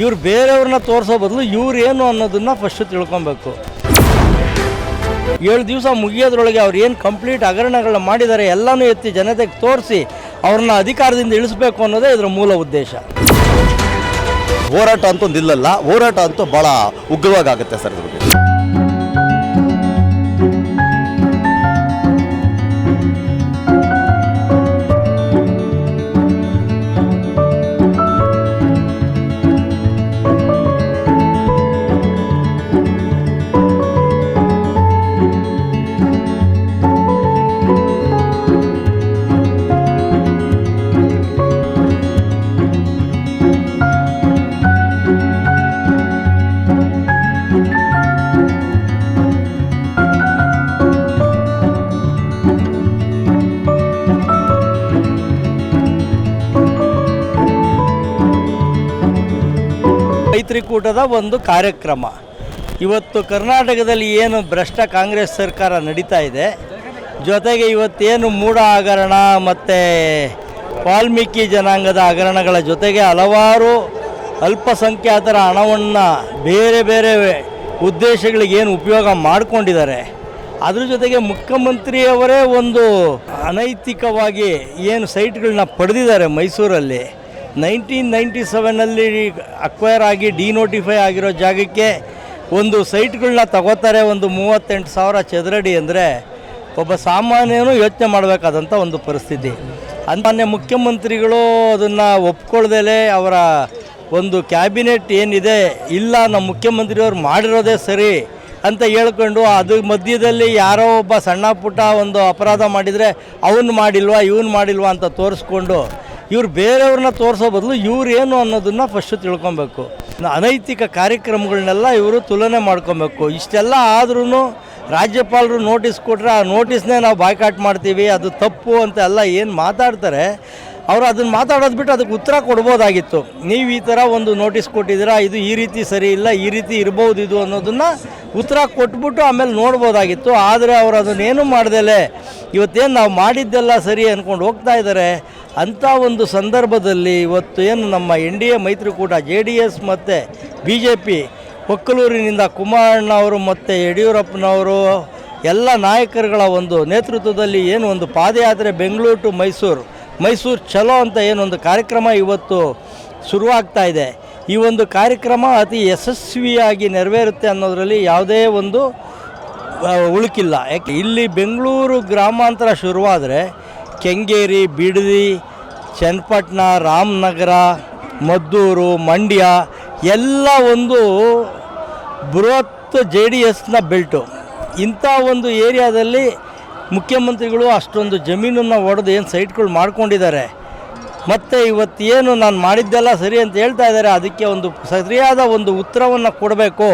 ಇವ್ರು ಬೇರೆಯವ್ರನ್ನ ತೋರಿಸೋ ಬದಲು ಇವ್ರು ಏನು ಅನ್ನೋದನ್ನು ಫಸ್ಟು ತಿಳ್ಕೊಬೇಕು. ಏಳು ದಿವಸ ಮುಗಿಯೋದ್ರೊಳಗೆ ಅವ್ರು ಏನು ಕಂಪ್ಲೀಟ್ ಹಗರಣಗಳನ್ನ ಮಾಡಿದ್ದಾರೆ ಎಲ್ಲನೂ ಎತ್ತಿ ಜನತೆಗೆ ತೋರಿಸಿ ಅವ್ರನ್ನ ಅಧಿಕಾರದಿಂದ ಇಳಿಸಬೇಕು ಅನ್ನೋದೇ ಇದರ ಮೂಲ ಉದ್ದೇಶ. ಹೋರಾಟ ಅಂತೂ ನಿಲ್ಲಲ್ಲ ಹೋರಾಟ ಅಂತೂ ಭಾಳ ಉಗ್ರವಾಗಿ ಆಗುತ್ತೆ ಸರ್ ಇದ್ರ ಬಗ್ಗೆ ಮೈತ್ರಿಕೂಟದ ಒಂದು ಕಾರ್ಯಕ್ರಮ. ಇವತ್ತು ಕರ್ನಾಟಕದಲ್ಲಿ ಏನು ಭ್ರಷ್ಟ ಕಾಂಗ್ರೆಸ್ ಸರ್ಕಾರ ನಡೀತಾ ಇದೆ. ಜೊತೆಗೆ ಇವತ್ತೇನು ಮೂಢ ಹಗರಣ ಮತ್ತು ವಾಲ್ಮೀಕಿ ಜನಾಂಗದ ಹಗರಣಗಳ ಜೊತೆಗೆ ಹಲವಾರು ಅಲ್ಪಸಂಖ್ಯಾತರ ಹಣವನ್ನು ಬೇರೆ ಬೇರೆ ಉದ್ದೇಶಗಳಿಗೆ ಏನು ಉಪಯೋಗ ಮಾಡಿಕೊಂಡಿದ್ದಾರೆ. ಅದ್ರ ಜೊತೆಗೆ ಮುಖ್ಯಮಂತ್ರಿಯವರೇ ಒಂದು ಅನೈತಿಕವಾಗಿ ಏನು ಸೈಟ್ಗಳನ್ನ ಪಡೆದಿದ್ದಾರೆ ಮೈಸೂರಲ್ಲಿ. ನೈನ್ಟೀನ್ ನೈಂಟಿ ಸೆವೆನಲ್ಲಿ ಅಕ್ವೈರ್ ಆಗಿ ಡಿನೋಟಿಫೈ ಆಗಿರೋ ಜಾಗಕ್ಕೆ ಒಂದು ಸೈಟ್ಗಳನ್ನ ತಗೋತಾರೆ, ಒಂದು ಮೂವತ್ತೆಂಟು ಸಾವಿರ ಚದರಡಿ ಅಂದರೆ ಒಬ್ಬ ಸಾಮಾನ್ಯನೂ ಯೋಚನೆ ಮಾಡಬೇಕಾದಂಥ ಒಂದು ಪರಿಸ್ಥಿತಿ. ಮಾನ್ಯ ಮುಖ್ಯಮಂತ್ರಿಗಳು ಅದನ್ನು ಒಪ್ಕೊಳ್ದೇಲೆ ಅವರ ಒಂದು ಕ್ಯಾಬಿನೆಟ್ ಏನಿದೆ, ಇಲ್ಲ, ನಮ್ಮ ಮುಖ್ಯಮಂತ್ರಿಯವ್ರು ಮಾಡಿರೋದೇ ಸರಿ ಅಂತ ಹೇಳ್ಕೊಂಡು ಅದು ಮಧ್ಯದಲ್ಲಿ ಯಾರೋ ಒಬ್ಬ ಸಣ್ಣ ಪುಟ್ಟ ಒಂದು ಅಪರಾಧ ಮಾಡಿದರೆ ಅವನು ಮಾಡಿಲ್ವಾ, ಇವನು ಮಾಡಿಲ್ವಾ ಅಂತ ತೋರಿಸ್ಕೊಂಡು ಇವ್ರು ಬೇರೆಯವ್ರನ್ನ ತೋರಿಸೋ ಬದಲು ಇವ್ರು ಏನು ಅನ್ನೋದನ್ನು ಫಸ್ಟು ತಿಳ್ಕೊಬೇಕು. ಅನೈತಿಕ ಕಾರ್ಯಕ್ರಮಗಳನ್ನೆಲ್ಲ ಇವರು ತುಲನೆ ಮಾಡ್ಕೊಬೇಕು. ಇಷ್ಟೆಲ್ಲ ಆದ್ರೂ ರಾಜ್ಯಪಾಲರು ನೋಟಿಸ್ ಕೊಟ್ಟರೆ ಆ ನೋಟಿಸ್ನೇ ನಾವು ಬಾಯ್ಕಾಟ್ ಮಾಡ್ತೀವಿ, ಅದು ತಪ್ಪು ಅಂತ ಎಲ್ಲ ಏನು ಮಾತಾಡ್ತಾರೆ, ಅವರು ಅದನ್ನು ಮಾತಾಡೋದು ಬಿಟ್ಟು ಅದಕ್ಕೆ ಉತ್ತರ ಕೊಡ್ಬೋದಾಗಿತ್ತು. ನೀವು ಈ ಥರ ಒಂದು ನೋಟಿಸ್ ಕೊಟ್ಟಿದ್ದೀರಾ, ಇದು ಈ ರೀತಿ ಸರಿ ಇಲ್ಲ, ಈ ರೀತಿ ಇರ್ಬೋದು ಇದು ಅನ್ನೋದನ್ನು ಉತ್ತರ ಕೊಟ್ಬಿಟ್ಟು ಆಮೇಲೆ ನೋಡ್ಬೋದಾಗಿತ್ತು. ಆದರೆ ಅವರು ಅದನ್ನೇನು ಮಾಡ್ದೇಲೆ? ಇವತ್ತೇನು ನಾವು ಮಾಡಿದ್ದೆಲ್ಲ ಸರಿ ಅಂದ್ಕೊಂಡು ಹೋಗ್ತಾ ಇದ್ದಾರೆ ಅಂಥ ಒಂದು ಸಂದರ್ಭದಲ್ಲಿ ಇವತ್ತು ಏನು ನಮ್ಮ ಎನ್ ಡಿ ಎ ಮೈತ್ರಿಕೂಟ, ಜೆ ಡಿ ಎಸ್ ಮತ್ತು ಬಿ ಜೆ ಪಿ ಒಕ್ಕಲೂರಿನಿಂದ ಕುಮಾರಣ್ಣವರು ಮತ್ತು ಯಡಿಯೂರಪ್ಪನವರು, ಎಲ್ಲ ನಾಯಕರುಗಳ ಒಂದು ನೇತೃತ್ವದಲ್ಲಿ ಏನು ಒಂದು ಪಾದಯಾತ್ರೆ ಬೆಂಗಳೂರು ಟು ಮೈಸೂರು. ಮೈಸೂರು ಚಲೋ ಅಂತ ಏನೊಂದು ಕಾರ್ಯಕ್ರಮ ಇವತ್ತು ಶುರುವಾಗ್ತಾ ಇದೆ. ಈ ಒಂದು ಕಾರ್ಯಕ್ರಮ ಅತಿ ಯಶಸ್ವಿಯಾಗಿ ನೆರವೇರುತ್ತೆ ಅನ್ನೋದರಲ್ಲಿ ಯಾವುದೇ ಒಂದು ಉಳುಕಿಲ್ಲ. ಯಾಕೆ, ಇಲ್ಲಿ ಬೆಂಗಳೂರು ಗ್ರಾಮಾಂತರ ಶುರುವಾದರೆ ಕೆಂಗೇರಿ, ಬಿಡದಿ, ಚನ್ನಪಟ್ಟಣ, ರಾಮನಗರ, ಮದ್ದೂರು, ಮಂಡ್ಯ ಎಲ್ಲ ಒಂದು ಬೃಹತ್ ಜೆ ಡಿ ಎಸ್ನ ಬೆಲ್ಟು. ಇಂಥ ಒಂದು ಏರಿಯಾದಲ್ಲಿ ಮುಖ್ಯಮಂತ್ರಿಗಳು ಅಷ್ಟೊಂದು ಜಮೀನನ್ನು ಒಡೆದು ಏನು ಸೈಟ್ಗಳು ಮಾಡ್ಕೊಂಡಿದ್ದಾರೆ. ಮತ್ತು ಇವತ್ತೇನು ನಾನು ಮಾಡಿದ್ದೆಲ್ಲ ಸರಿ ಅಂತ ಹೇಳ್ತಾ ಇದ್ದಾರೆ. ಅದಕ್ಕೆ ಒಂದು ಸರಿಯಾದ ಒಂದು ಉತ್ತರವನ್ನು ಕೊಡಬೇಕು.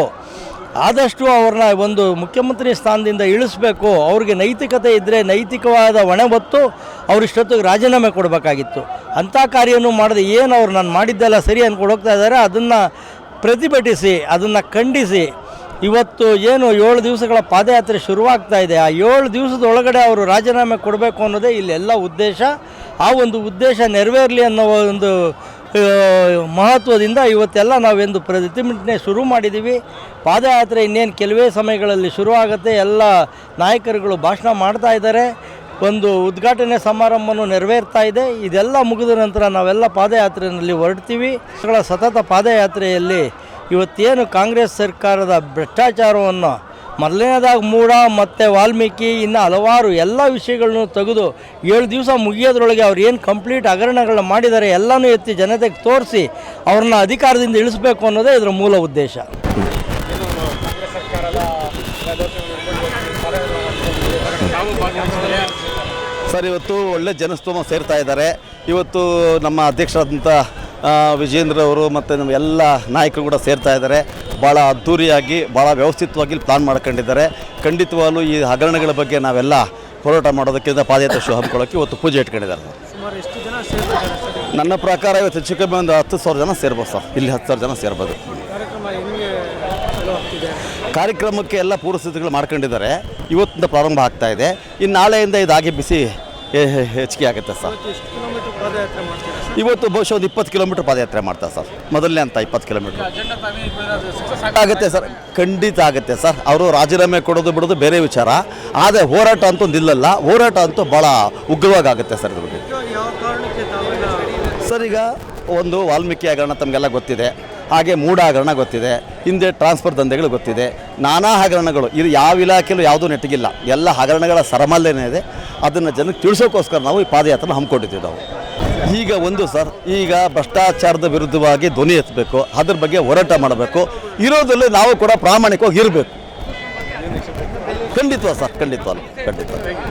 ಆದಷ್ಟು ಅವ್ರನ್ನ ಒಂದು ಮುಖ್ಯಮಂತ್ರಿ ಸ್ಥಾನದಿಂದ ಇಳಿಸ್ಬೇಕು. ಅವ್ರಿಗೆ ನೈತಿಕತೆ ಇದ್ದರೆ ನೈತಿಕವಾದ ಒಣ ಹೊತ್ತು ಅವರಿಷ್ಟೊತ್ತಿಗೆ ರಾಜೀನಾಮೆ ಕೊಡಬೇಕಾಗಿತ್ತು. ಅಂಥ ಕಾರ್ಯನೂ ಮಾಡದೆ ಏನು ಅವ್ರು ನಾನು ಮಾಡಿದ್ದೆಲ್ಲ ಸರಿ ಅಂದ್ಕೊಂಡು ಹೋಗ್ತಾ ಇದ್ದಾರೆ. ಅದನ್ನು ಪ್ರತಿಭಟಿಸಿ, ಅದನ್ನು ಖಂಡಿಸಿ. ಇವತ್ತು ಏನು ಏಳು ದಿವಸಗಳ ಪಾದಯಾತ್ರೆ ಶುರುವಾಗ್ತಾ ಇದೆ. ಆ ಏಳು ದಿವಸದ ಒಳಗಡೆ ಅವರು ರಾಜೀನಾಮೆ ಕೊಡಬೇಕು ಅನ್ನೋದೇ ಇಲ್ಲೆಲ್ಲ ಉದ್ದೇಶ. ಆ ಒಂದು ಉದ್ದೇಶ ನೆರವೇರಲಿ ಅನ್ನೋ ಒಂದು ಮಹತ್ವದಿಂದ ಇವತ್ತೆಲ್ಲ ನಾವೆಂದು ಪ್ರತಿಭಟನೆ ಶುರು ಮಾಡಿದ್ದೀವಿ. ಪಾದಯಾತ್ರೆ ಇನ್ನೇನು ಕೆಲವೇ ಸಮಯಗಳಲ್ಲಿ ಶುರುವಾಗುತ್ತೆ, ಎಲ್ಲ ನಾಯಕರುಗಳು ಭಾಷಣ ಮಾಡ್ತಾ ಇದ್ದಾರೆ. ಒಂದು ಉದ್ಘಾಟನೆ ಸಮಾರಂಭನೂ ನೆರವೇರ್ತಾ ಇದೆ. ಇದೆಲ್ಲ ಮುಗಿದ ನಂತರ ನಾವೆಲ್ಲ ಪಾದಯಾತ್ರೆಯಲ್ಲಿ ಹೊರಡ್ತೀವಿ. ಸತತ ಪಾದಯಾತ್ರೆಯಲ್ಲಿ ಇವತ್ತೇನು ಕಾಂಗ್ರೆಸ್ ಸರ್ಕಾರದ ಭ್ರಷ್ಟಾಚಾರವನ್ನು ಮೊದಲನೇದಾಗಿ ಮೂಡ ಮತ್ತು ವಾಲ್ಮೀಕಿ, ಇನ್ನು ಹಲವಾರು ಎಲ್ಲ ವಿಷಯಗಳನ್ನು ತೆಗೆದು ಏಳು ದಿವಸ ಮುಗಿಯೋದ್ರೊಳಗೆ ಅವ್ರು ಏನು ಕಂಪ್ಲೀಟ್ ಹಗರಣಗಳನ್ನ ಮಾಡಿದ್ದಾರೆ ಎಲ್ಲನೂ ಎತ್ತಿ ಜನತೆಗೆ ತೋರಿಸಿ ಅವ್ರನ್ನ ಅಧಿಕಾರದಿಂದ ಇಳಿಸಬೇಕು ಅನ್ನೋದೇ ಇದರ ಮೂಲ ಉದ್ದೇಶ. ಸರ್, ಇವತ್ತು ಒಳ್ಳೆ ಜನಸ್ತೋಮ ಸೇರ್ತಾ ಇದ್ದಾರೆ. ಇವತ್ತು ನಮ್ಮ ಅಧ್ಯಕ್ಷರಾದಂಥ ವಿಜೇಂದ್ರ ಅವರು ಮತ್ತು ನಮ್ಮ ಎಲ್ಲ ನಾಯಕರು ಕೂಡ ಸೇರ್ತಾ ಇದ್ದಾರೆ. ಭಾಳ ಅದ್ಧೂರಿಯಾಗಿ ಭಾಳ ವ್ಯವಸ್ಥಿತವಾಗಿ ಪ್ಲಾನ್ ಮಾಡ್ಕೊಂಡಿದ್ದಾರೆ. ಖಂಡಿತವಾಗಲೂ ಈ ಹಗರಣಗಳ ಬಗ್ಗೆ ನಾವೆಲ್ಲ ಹೋರಾಟ ಮಾಡೋದಕ್ಕಿಂತ ಪಾದಯಾತ್ರೆ ಶೋ ಹಮ್ಮಿಕೊಳ್ಳೋಕ್ಕೆ ಇವತ್ತು ಪೂಜೆ ಇಟ್ಕೊಂಡಿದ್ದಾರೆ ಸರ್. ನನ್ನ ಪ್ರಕಾರ ಇವತ್ತು ಹೆಚ್ಚು ಕಮ್ಮಿ ಒಂದು ಹತ್ತು ಸಾವಿರ ಜನ ಸೇರ್ಬೋದು ಸರ್. ಇಲ್ಲಿ ಹತ್ತು ಸಾವಿರ ಜನ ಸೇರ್ಬೋದು. ಕಾರ್ಯಕ್ರಮಕ್ಕೆ ಎಲ್ಲ ಪೂರ್ವಸ್ಥಿತಿಗಳು ಮಾಡ್ಕೊಂಡಿದ್ದಾರೆ. ಇವತ್ತಿಂದ ಪ್ರಾರಂಭ ಆಗ್ತಾ ಇದೆ. ಇನ್ನು ನಾಳೆಯಿಂದ ಇದಾಗಿ ಬಿಸಿ ಹೆಚ್ಚಿಗೆ ಆಗುತ್ತೆ ಸರ್. ಪಾದಯಾತ್ರೆ ಮಾಡ್ತೀರಾ ಸರ್? ಇವತ್ತು ಬಹುಶಃ ಒಂದು ಇಪ್ಪತ್ತು ಕಿಲೋಮೀಟರ್ ಪಾದಯಾತ್ರೆ ಮಾಡ್ತಾರೆ ಸರ್. ಮೊದಲನೇ ಅಂತ ಇಪ್ಪತ್ತು ಕಿಲೋಮೀಟರ್. ಅಜೆಂಡಾ ತಾವೇ ಸಕ್ಸಸ್ ಆಗುತ್ತೆ ಸರ್. ಖಂಡಿತ ಆಗುತ್ತೆ ಸರ್. ಅವರು ರಾಜೀನಾಮೆ ಕೊಡೋದು ಬಿಡೋದು ಬೇರೆ ವಿಚಾರ. ಆದರೆ ಹೋರಾಟ ಅಂತೂ ನಿಲ್ಲಲ್ಲ. ಹೋರಾಟ ಅಂತೂ ಭಾಳ ಉಗ್ರವಾಗಿ ಆಗುತ್ತೆ ಸರ್ ಇದ್ರ ಬಗ್ಗೆ ಯಾವ ಕಾರಣಕ್ಕೆ ತಾವೆಲ್ಲ ಸರ್ ಈಗ ಒಂದು ವಾಲ್ಮೀಕಿ ಹಗರಣ ತಮಗೆಲ್ಲ ಗೊತ್ತಿದೆ. ಹಾಗೆ ಮೂಡ ಹಗರಣ ಗೊತ್ತಿದೆ, ಹಿಂದೆ ಟ್ರಾನ್ಸ್ಫರ್ ದಂಧೆಗಳು ಗೊತ್ತಿದೆ. ನಾನಾ ಹಗರಣಗಳು, ಇದು ಯಾವ ಇಲಾಖೆಯಲ್ಲೂ ಯಾವುದೂ ನೆಟ್ಟಿಗಿಲ್ಲ. ಎಲ್ಲ ಹಗರಣಗಳ ಸರಮಲ್ಲೇನೇ ಇದೆ. ಅದನ್ನು ಜನಕ್ಕೆ ತಿಳಿಸೋಕ್ಕೋಸ್ಕರ ನಾವು ಈ ಪಾದಯಾತ್ರೆ ಹಮ್ಮಿಕೊಂಡಿದ್ದೀವಿ ನಾವು. ಈಗ ಒಂದು ಸರ್, ಈಗ ಭ್ರಷ್ಟಾಚಾರದ ವಿರುದ್ಧವಾಗಿ ಧ್ವನಿ ಎತ್ತಬೇಕು, ಅದ್ರ ಬಗ್ಗೆ ಹೋರಾಟ ಮಾಡಬೇಕು. ಇರೋದ್ರಲ್ಲಿ ನಾವು ಕೂಡ ಪ್ರಾಮಾಣಿಕವಾಗಿ ಇರಬೇಕು. ಖಂಡಿತ ಸರ್, ಖಂಡಿತ ಖಂಡಿತ.